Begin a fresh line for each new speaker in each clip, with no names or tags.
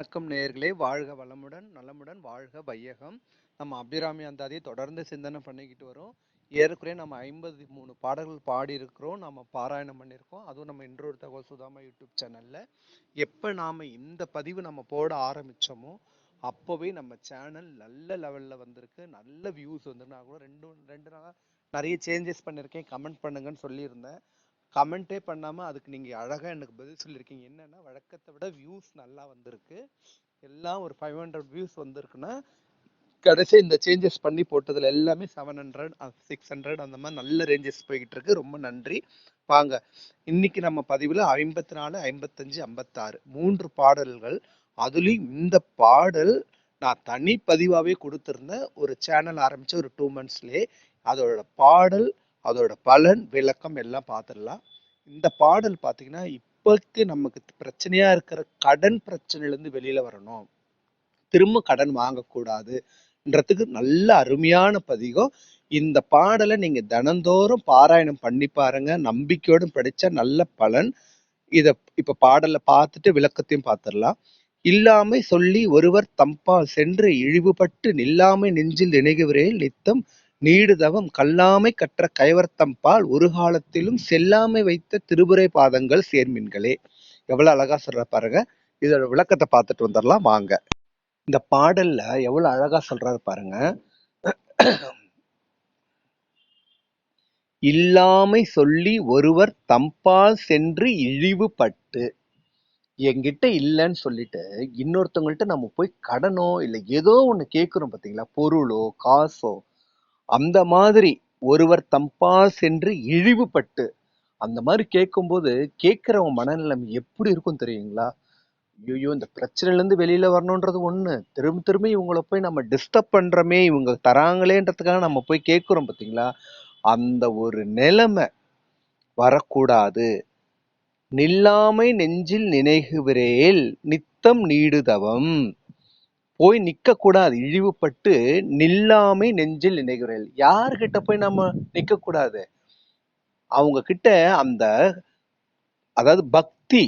வணக்கம் நேர்களே வாழ்க வளமுடன் நலமுடன் வாழ்க வையகம். நம்ம அபிராமி அந்தாதியை தொடர்ந்து சிந்தனை பண்ணிக்கிட்டு வரோம். ஏறக்குறைய நம்ம ஐம்பத்தி மூணு பாடல்கள் பாடியிருக்கிறோம். நம்ம பாராயணம் பண்ணியிருக்கோம். அதுவும் நம்ம இன்றொரு தகவல் சுதாமா யூடியூப் சேனலில். எப்போ நாம் இந்த பதிவு நம்ம போட ஆரம்பித்தோமோ அப்போவே நம்ம சேனல் நல்ல லெவலில் வந்திருக்கு. நல்ல வியூஸ் வந்து நான் கூட ரெண்டு ரெண்டு நாளாக நிறைய சேஞ்சஸ் பண்ணியிருக்கேன். கமெண்ட் பண்ணுங்கன்னு சொல்லியிருந்தேன். கமெண்ட்டே பண்ணாமல் அதுக்கு நீங்கள் அழகாக எனக்கு பதில் சொல்லியிருக்கீங்க. என்னென்னா வழக்கத்தை விட வியூஸ் நல்லா வந்திருக்கு. எல்லாம் ஒரு ஃபைவ் ஹண்ட்ரட் வியூஸ் வந்திருக்குன்னா கடைசி இந்த சேஞ்சஸ் பண்ணி போட்டதில் எல்லாமே செவன் ஹண்ட்ரட் சிக்ஸ் ஹண்ட்ரட் அந்த மாதிரி நல்ல ரேஞ்சஸ் போய்கிட்டு இருக்கு. ரொம்ப நன்றி. வாங்க இன்னைக்கு நம்ம பதிவில் ஐம்பத்தி நாலு ஐம்பத்தஞ்சு ஐம்பத்தாறு மூன்று பாடல்கள். அதுலேயும் இந்த பாடல் நான் தனி பதிவாகவே கொடுத்துருந்தேன். ஒரு சேனல் ஆரம்பித்த ஒரு டூ மந்த்ஸ்லேயே அதோட பாடல் அதோட பலன் விளக்கம் எல்லாம் பார்த்துடலாம் இந்த பாடல் பார்த்தீங்கன்னா இப்போக்கு நமக்கு பிரச்சனையா இருக்கிற கடன் பிரச்சனையிலேருந்து இருந்து வெளியில வரணும். திரும்ப கடன் வாங்கக்கூடாதுன்றதுக்கு நல்ல அருமையான பதிகம். இந்த பாடலை நீங்க தினந்தோறும் பாராயணம் பண்ணி பாருங்க. நம்பிக்கையோடு படிச்சா நல்ல பலன். இத இப்போ பாடலை பார்த்துட்டு விளக்கத்தையும் பார்த்துடலாம் இல்லாமை சொல்லி ஒருவர் தம்பால் சென்று இழிவுபட்டு நில்லாமை நெஞ்சில் நினைகிறேன் நித்தம். நீடுதவம் கல்லாமை கற்ற கைவர்த்தம்பால் ஒரு காலத்திலும் செல்லாமை வைத்த திருபுரை பாதங்கள் சேர்மின்களே. எவ்வளவு அழகா சொல்ற பாருங்க. இதோட விளக்கத்தை பார்த்துட்டு வந்துடலாம். வாங்க. இந்த பாடல்ல எவ்வளவு அழகா சொல்றாரு பாருங்க. இல்லாமை சொல்லி ஒருவர் தம்பால் சென்று இழிவுபட்டு. என்கிட்ட இல்லைன்னு சொல்லிட்டு இன்னொருத்தவங்கள்ட்ட நம்ம போய் கடனோ இல்லை ஏதோ ஒண்ணு கேட்குறோம் பார்த்தீங்களா பொருளோ காசோ அந்த மாதிரி ஒருவர் தம்பால் சென்று இழிவுபட்டு அந்த மாதிரி கேட்கும்போது கேட்குறவங்க மனநிலைமை எப்படி இருக்கும் தெரியுங்களா? ஐயோ இந்த பிரச்சனையிலேருந்து வெளியில் வரணுன்றது ஒன்று திரும்ப திரும்ப இவங்கள போய் நம்ம டிஸ்டர்ப் பண்ணுறமே இவங்க தராங்களேன்றதுக்காக நம்ம போய் கேட்குறோம் பார்த்தீங்களா அந்த ஒரு நிலைமை வரக்கூடாது. நில்லாமை நெஞ்சில் நினைகுவிரேல் நித்தம் நீடுதவம். போய் நிக்க கூடாது இழிவுபட்டு நில்லாமை நெஞ்சில் நினைகிறேன் யார்கிட்ட போய் நம்ம நிக்க கூடாது அவங்க கிட்ட அந்த அதாவது பக்தி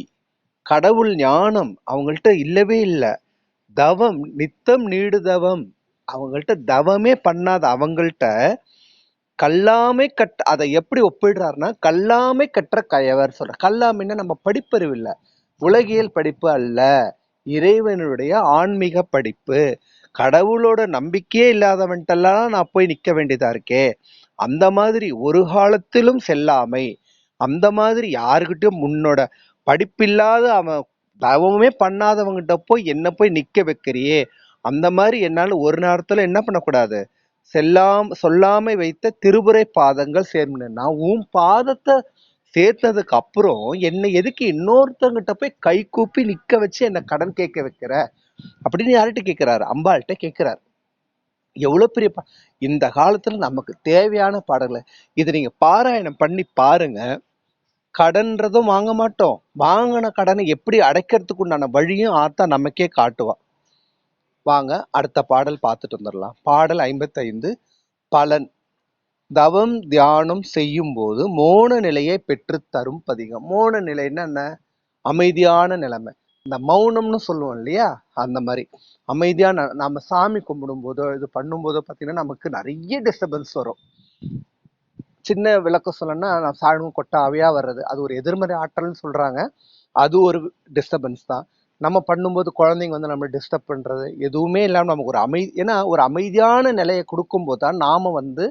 கடவுள் ஞானம் அவங்கள்ட்ட இல்லவே இல்லை. தவம் நித்தம் நீடு தவம் அவங்கள்ட்ட தவமே பண்ணாத அவங்கள்ட்ட கல்லாமை கட் அதை எப்படி ஒப்பிடுறாருன்னா கல்லாமை கற்ற கயவர் சொல்ற கல்லாமைன்னா நம்ம படிப்பறிவு இல்லை. உலகியல் படிப்பு அல்ல. இறைவனுடைய ஆன்மீக படிப்பு. கடவுளோட நம்பிக்கையே இல்லாதவன்ட்டெல்லாம் நான் போய் நிற்க வேண்டியதா இருக்கே. அந்த மாதிரி ஒரு காலத்திலும் செல்லாமை. அந்த மாதிரி யாருக்கிட்டையும் முன்னோட படிப்பில்லாத அவன் தவமே பண்ணாதவங்கிட்ட போய் என்ன போய் நிற்க வைக்கிறியே. அந்த மாதிரி என்னால் ஒரு நேரத்தில் என்ன பண்ணக்கூடாது? செல்லாம் சொல்லாமை வைத்த திருபுரை பாதங்கள் சேர்மன நான் உன் பாதத்தை சேர்த்ததுக்கு அப்புறம் என்னை எதுக்கு இன்னொருத்தங்கிட்ட போய் கை கூப்பி நிக்க வச்சு என்னை கடன் கேட்க வைக்கிற? அப்படின்னு யார்கிட்ட கேட்கிறாரு? அம்பாள்கிட்ட கேட்கிறாரு. எவ்வளவு பெரிய பா இந்த காலத்துல நமக்கு தேவையான பாடல்களை இதை நீங்க பாராயணம் பண்ணி பாருங்க. கடன்றதும் வாங்க மாட்டோம். வாங்கின கடனை எப்படி அடைக்கிறதுக்கு உண்டான வழியும் ஆத்தா நமக்கே காட்டுவா. வாங்க அடுத்த பாடல் பார்த்துட்டு வந்துடலாம். பாடல் ஐம்பத்தைந்து பலன். தவம் தியானம் செய்யும் போது மோன நிலையை பெற்று தரும் பதிகம். மோன நிலைன்னா என்ன? அமைதியான நிலைமை. இந்த மௌனம்னு சொல்லுவோம் இல்லையா? அந்த மாதிரி. அமைதியாக நம்ம சாமி கும்பிடும் போதோ இது பண்ணும்போதோ பார்த்தீங்கன்னா நமக்கு நிறைய டிஸ்டர்பன்ஸ் வரும். சின்ன விளக்கம் சொல்லணும்னா நான் சாழும் கொட்டாவையா வர்றது. அது ஒரு எதிர்மறை ஆற்றல்னு சொல்றாங்க. அது ஒரு டிஸ்டர்பன்ஸ் தான். நம்ம பண்ணும்போது குழந்தைங்க வந்து நம்ம டிஸ்டர்ப் பண்றது எதுவுமே இல்லாம நமக்கு ஒரு அமை ஏன்னா ஒரு அமைதியான நிலையை கொடுக்கும்போது தான் நாம வந்து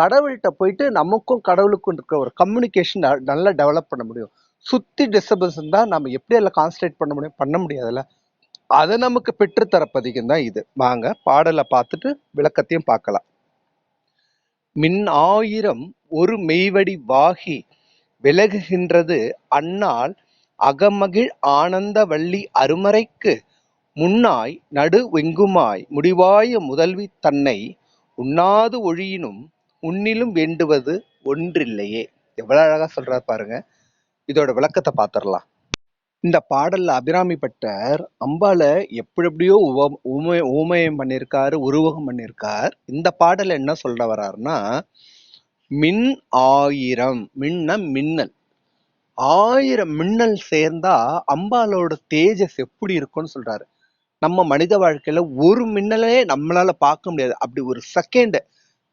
கடவுள்கிட்ட போயிட்டு நமக்கும் கடவுளுக்கும் இருக்கிற ஒரு கம்யூனிகேஷன் நல்லா டெவலப் பண்ண முடியும். சுத்தி டிஸ்டர்பன்ஸ் இருந்தால் நம்ம எப்படி அதில் கான்சன்ட்ரேட் பண்ண முடியும்? பண்ண முடியாதுல்ல. அதை நமக்கு பெற்றுத்தரப்பதிகம் தான் இது. வாங்க பாடலை பார்த்துட்டு விளக்கத்தையும் பார்க்கலாம். மின் ஆயிரம் ஒரு மெய்வடி வாகி விலகுகின்றது அன்னால் அகமகிழ் ஆனந்த வள்ளி அருமறைக்கு முன்னாய் நடு வெங்குமாய் முடிவாய முதல்வி தன்னை உண்ணாது ஒழியினும் உன்னிலும் வேண்டுவது ஒன்றில்லையே. எவ்வளவு அழகா சொல்றாரு பாருங்க. இதோட விளக்கத்தை பார்த்துடலாம். இந்த பாடல்ல அபிராமி பட்டர் அம்பால எப்படி எப்படியோ உவ ஊமயம் பண்ணியிருக்காரு உருவகம் பண்ணியிருக்கார் இந்த பாடல் என்ன சொல்ல வர்றாருன்னா மின் ஆயிரம் மின்ன மின்னல். ஆயிரம் மின்னல் சேர்ந்தா அம்பாலோட தேஜஸ் எப்படி இருக்கும்னு சொல்றாரு. நம்ம மனித வாழ்க்கையில ஒரு மின்னலே நம்மளால பார்க்க முடியாது. அப்படி ஒரு செகண்ட்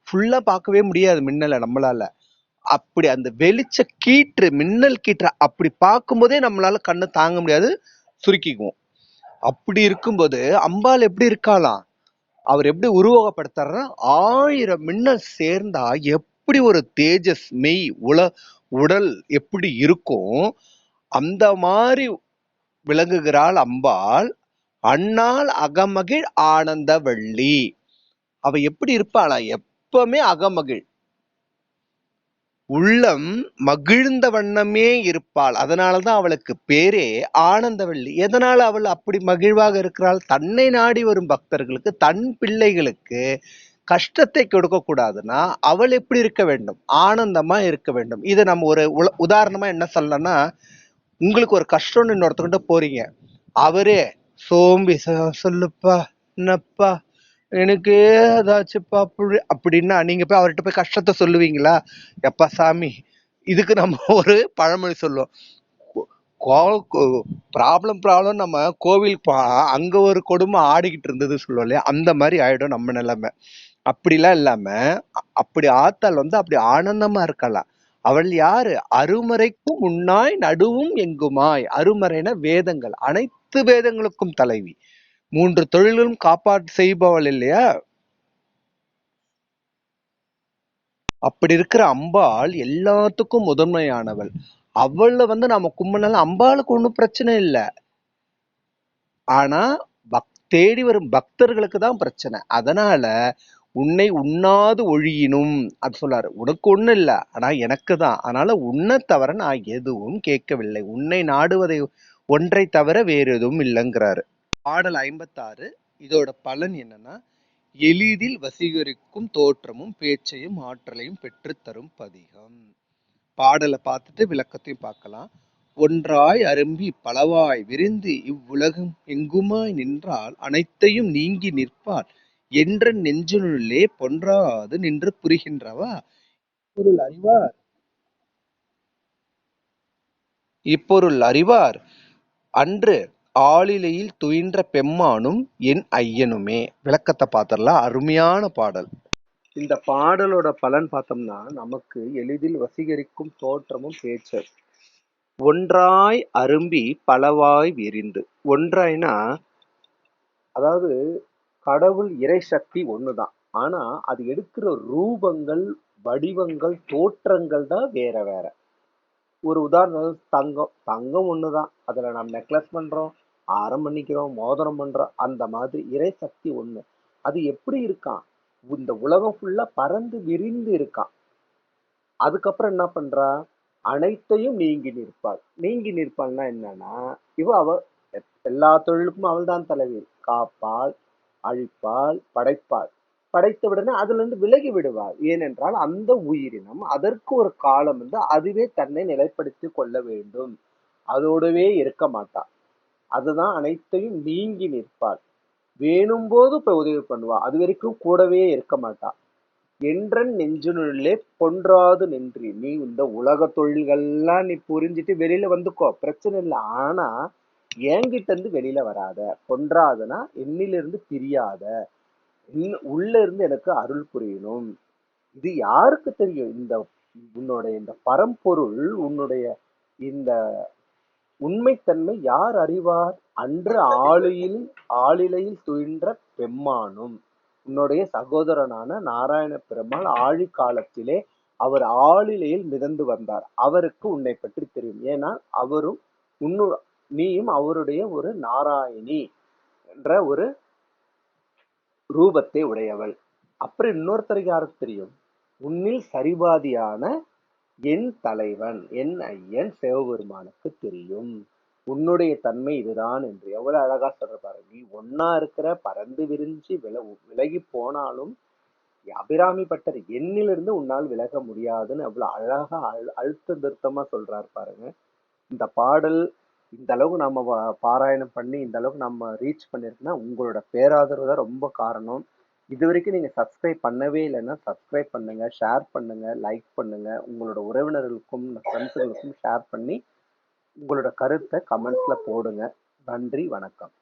ஃபுல்லா பார்க்கவே முடியாது மின்னலை நம்மளால. அப்படி அந்த வெளிச்ச கீற்று மின்னல் கீற்று அப்படி பார்க்கும்போதே நம்மளால கண்ணை தாங்க முடியாது சுருக்கிக்குவோம். அப்படி இருக்கும்போது அம்பாள் எப்படி இருக்காளாம் அவர் எப்படி உருவகப்படுத்துறாருன்னா ஆயிரம் மின்னல் சேர்ந்தா எப்படி ஒரு தேஜஸ் மெய் உல உடல் எப்படி இருக்கும் அந்த மாதிரி விளங்குகிறாள் அம்பாள். அண்ணாள் அகமகிழ் ஆனந்த வள்ளி அவ எப்படி இருப்பாளா? எப்பவுமே அகமகிழ். உள்ளம் மகிழ்ந்த வண்ணமே இருப்பாள். அதனாலதான் அவளுக்கு பேரே ஆனந்தவள்ளி எதனால அவள் அப்படி மகிழ்வாக இருக்கிறாள்? தன்னை நாடி வரும் பக்தர்களுக்கு தன் பிள்ளைகளுக்கு கஷ்டத்தை கொடுக்கக்கூடாதுன்னா அவள் எப்படி இருக்க வேண்டும்? ஆனந்தமா இருக்க வேண்டும். இதை நம்ம ஒரு உல- உதாரணமா என்ன சொல்லலாம்னா உங்களுக்கு ஒரு கஷ்டம்னு இன்னொருத்தர்கிட்ட போறீங்க. அவரே சோம்பி சொல்லுப்பா என்னப்பா எனக்கு ஏதாச்சுப்பா அப்படி அப்படின்னா நீங்க போய் அவர்கிட்ட போய் கஷ்டத்தை சொல்லுவீங்களா? எப்பா சாமி இதுக்கு நம்ம ஒரு பழமொழி சொல்லுவோம். ப்ராப்ளம் ப்ராப்ளம் நம்ம கோவில் பா- அங்க ஒரு கொடுமை ஆடிக்கிட்டு இருந்தது சொல்லுவோம் இல்லையா? அந்த மாதிரி ஆயிடும் நம்ம நிலைமை. அப்படிலாம் இல்லாம அப்படி ஆத்தால் வந்து அப்படி ஆனந்தமா இருக்கலாம். அவள் யாரு? அருமறைக்கும் முன்னாய் நடுவும் எங்குமாய். அருமறைன வேதங்கள். அனைத்து வேதங்களுக்கும் தலைவி. மூன்று தொழிலும் காப்பாற்று செய்பவள் இல்லையா? அப்படி இருக்கிற அம்பாள் எல்லாத்துக்கும் முதன்மையானவள். அவள வந்து நாம கும்பிடனால அம்பாளுக்கு ஒன்றும் பிரச்சனை இல்லை. ஆனா பக் தேடி வரும் பக்தர்களுக்கு தான் பிரச்சனை. அதனால உன்னை உண்ணாது ஒழியினும் அது சொல்லாரு உனக்கு ஒண்ணு இல்ல. ஆனா எனக்கு தான். அதனால உன்னை தவிர நான் எதுவும் கேட்கவில்லை. உன்னை நாடுவதை ஒன்றை தவிர வேறு எதுவும் இல்லைங்கிறாரு. பாடல் ஐம்பத்தாறு. இதோட பலன் என்னன்னா எளிதில் வசீகரிக்கும் தோற்றமும் பேச்சையும் ஆற்றலையும் பெற்றுத்தரும் பதிகம். பாடலை பார்த்துட்டு விளக்கத்தையும் பார்க்கலாம். ஒன்றாய் அரும்பி பலவாய் விரிந்து இவ்வுலகம் எங்குமாய் நின்றால் அனைத்தையும் நீங்கி நிற்பார் என்ற நெஞ்சினுள்ளே பொன்றாது நின்று புரிகின்றவா? பொருள் அறிவார். இப்பொருள் அறிவார். அன்று ஆளிலையில் துயின்ற பெம்மானும் என் ஐயனுமே. விளக்கத்தை பார்த்துடலாம். அருமையான பாடல். இந்த பாடலோட பலன் பார்த்தோம்னா நமக்கு எளிதில் வசீகரிக்கும் தோற்றமும் பேச்சு. ஒன்றாய் அரும்பி பலவாய் விரிந்து. ஒன்றாய்னா அதாவது கடவுள் இறை சக்தி ஒண்ணுதான். ஆனா அது எடுக்கிற ரூபங்கள் வடிவங்கள் தோற்றங்கள் தான் வேற வேற. ஒரு உதாரணம் தங்கம். தங்கம் ஒண்ணுதான். அதுல நம்ம நெக்லஸ் பண்ணுறோம் ஆரம் பண்ணிக்கிறோம் மோதிரம் பண்றோம் அந்த மாதிரி இறை சக்தி ஒண்ணு. அது எப்படி இருக்கான்? இந்த உலகம் ஃபுல்லா பறந்து விரிந்து இருக்கான். அதுக்கப்புறம் என்ன பண்றா? அனைத்தையும் நீங்கி நிற்பாள். நீங்கி நிற்பாள்னா என்னன்னா இவ அவ எல்லா தொழிலுக்கும் அவள் தான் தலைவி. காப்பாள் அழிப்பாள் படைப்பாள். படைத்த உடனே அதுல இருந்து விலகி விடுவாள். ஏனென்றால் அந்த உயிரினம் அதற்கு ஒரு காலம் வந்து அதுவே தன்னை நிலைப்படுத்தி கொள்ள வேண்டும். அதோடவே இருக்க மாட்டாள் அதுதான் அனைத்தையும் நீங்கி நிற்பாள். வேணும்போது இப்போ உதவி பண்ணுவா. அது வரைக்கும் கூடவே இருக்க மாட்டா. என்றன் நெஞ்சினுள்ளே பொன்றாது நின்றி நீ இந்த உலக தொழில்கள்லாம் நீ புரிஞ்சிட்டு வெளியில வந்துக்கோ பிரச்சனை இல்லை. ஆனா என்கிட்ட இருந்து வெளியில வராத. பொன்றாதுன்னா என்னிலிருந்து பிரியாத. உள்ள இருந்து எனக்கு அருள் புரியணும். இது யாருக்கு தெரியும்? இந்த உன்னுடைய இந்த பரம்பொருள் உன்னுடைய இந்த உண்மைத்தன்மை யார் அறிவார்? அன்று ஆளியில் ஆளிலையில் துயின்ற பெம்மானும். உன்னுடைய சகோதரனான நாராயண பெருமாள் ஆழி காலத்திலே அவர் ஆளிலையில் மிதந்து வந்தார். அவருக்கு உன்னை பற்றி தெரியும். ஏன்னா அவரும் உன்னு நீயும் அவருடைய ஒரு நாராயணி என்ற ஒரு ரூபத்தை உடையவள். அப்புறம் இன்னொருத்தருக்கு யாருக்கு தெரியும்? உன்னில் சரிபாதியான என் தலைவன் என் ஐயன் சிவபெருமானுக்கு தெரியும். உன்னுடைய தன்மை இதுதான் என்று எவ்வளவு அழகா சொல்ற பாரு. நீ ஒன்னா இருக்கிற பறந்து விரிஞ்சு வில விலகி போனாலும் அபிராமி பட்டர் எண்ணிலிருந்து உன்னால் விலக முடியாதுன்னு அவ்வளவு அழகா அழு அழுத்த திருத்தமா சொல்றாரு பாருங்க. இந்த பாடல் இந்த அளவுக்கு நம்ம பாராயணம் பண்ணி இந்த அளவுக்கு நம்ம ரீச் பண்ணிருக்கோம்னா உங்களோட பேராதரவு தான் ரொம்ப காரணம். இது வரைக்கும் நீங்கள் சப்ஸ்கிரைப் பண்ணவே இல்லைன்னா சப்ஸ்கிரைப் பண்ணுங்கள் ஷேர் பண்ணுங்கள் லைக் பண்ணுங்கள் உங்களோட உறவினர்களுக்கும் ஃப்ரெண்ட்ஸுகளுக்கும் ஷேர் பண்ணி உங்களோட கருத்தை கமெண்ட்ஸில் போடுங்க. நன்றி வணக்கம்.